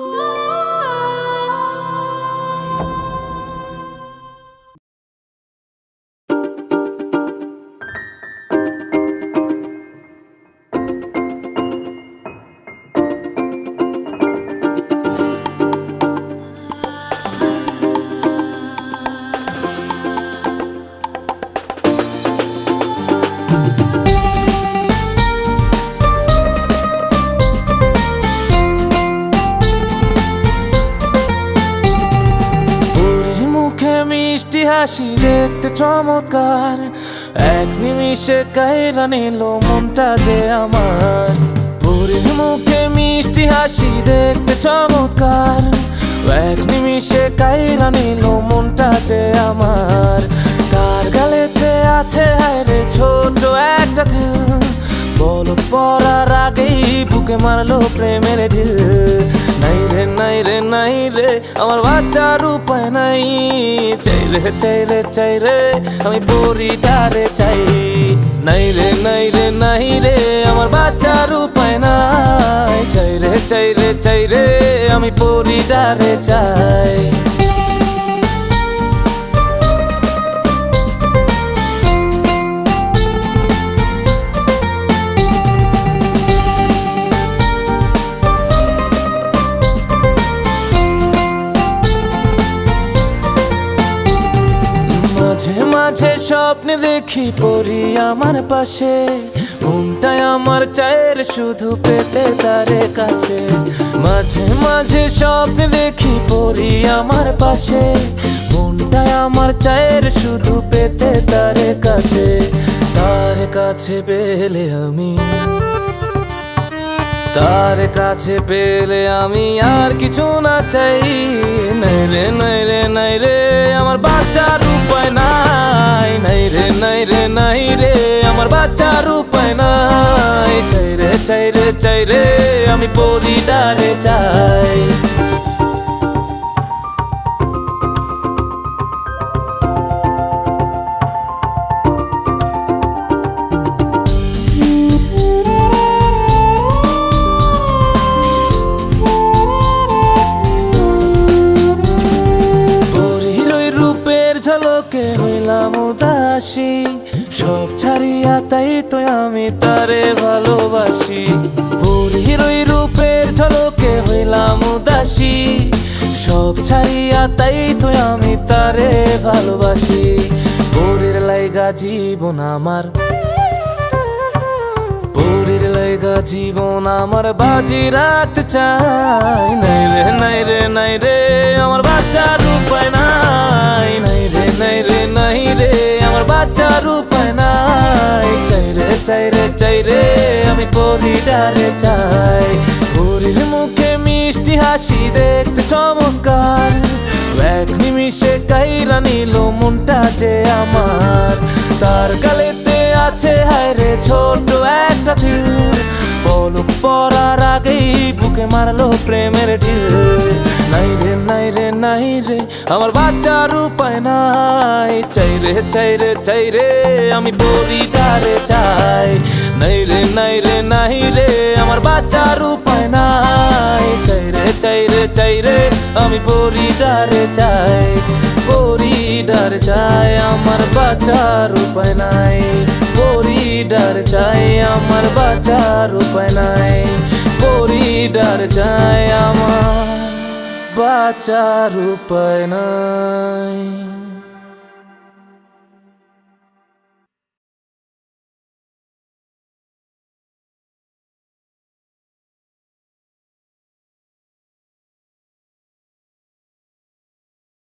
Oh. মিষ্টি হাসি দেখতে চমৎকার। এক নিমিষে কায়রা নিল মনটা যে আমার। বুড়ির মুখে মিষ্টি হাসি দেখতে চমৎকার। এক নিমিষে কায়রা নিল মনটা যে আমার। তার গালেতে আছে হায়রে ছোট একটা দিল? বল পড়ার আগেই বুকে মারলো প্রেমের ঢিল। রে নাই রে নাই রে, আমার বাচ্চার উপায় নাই। চাই রে চাই রে চাই রে, আমি পরিটারে চাই। নাই রে নাই রে নাই রে, আমার বাচ্চার উপায় নাই। চাই রে চাই রে চাই রে, আমি পরিটারে চাই। স্বপ্নে দেখি পরি আমার পাশে। ঘুমটায় আমার চায়ের শুধু পেতে তারে কাছে। মাঝে মাঝে স্বপ্নে দেখি পরি আমার পাশে। মনটায় আমার চায়ের শুধু পেতে তারে কাছে। তার কাছে পেলে আমি। তার কাছে পেলে আমি আর কিছু না চাই। নাই রে নাই রে নাই রে, আমার বাচ্চার। চাই রে চাই রে চাই। রে আমি চাই ঝলকে হইলাম উদাসী। সব ছাড়িয়া তাই তো আমি তারে ভালোবাসি। ওই রূপের ঝলকে হইলাম উদাসী। সব ছাড়িয়া তাই তো আমি তারে ভালোবাসি। পরীর লাইগা জীবন আমার। পরীর লাইগা জীবন আমার বাজি রাখতে চাই। নাই রে নাই রে নাই রে, আমার বাচ্চার উপায় নাই। নাই রে নাই রে নাই রে, আমার বাচ্চার উপায় নাই। চাই রে চাই রে চাই রে। পরিটারে চাই। পরীর মুখে মিষ্টি হাসি দেখতে চমৎকার। এক নিমিষে কাইরা নিল মনটা যে আমার। তার গালেতে আছে হায়রে ছোট একটা ঢিল পলক পরার আগেই বুকে মারলো প্রেমের ঢিল। নাই রে নাই রে নাই রে, আমার বাচ্চার উপায় নাই। চাই রে চাই রে চাই রে, আমি পরিটারে চাই। নাই রে নাই রে নাই রে, আমার বাচ্চার উপায় নাই। চাই রে চাই রে চাই রে, আমি পরিটারে চাই। পরিডার চাই, আমার বাচ্চার উপায় নাই। পরিডার চাই, আমার বাচ্চার উপায় নাই। পরিডার চাই, আমার বাচ্চার উপায় নাই।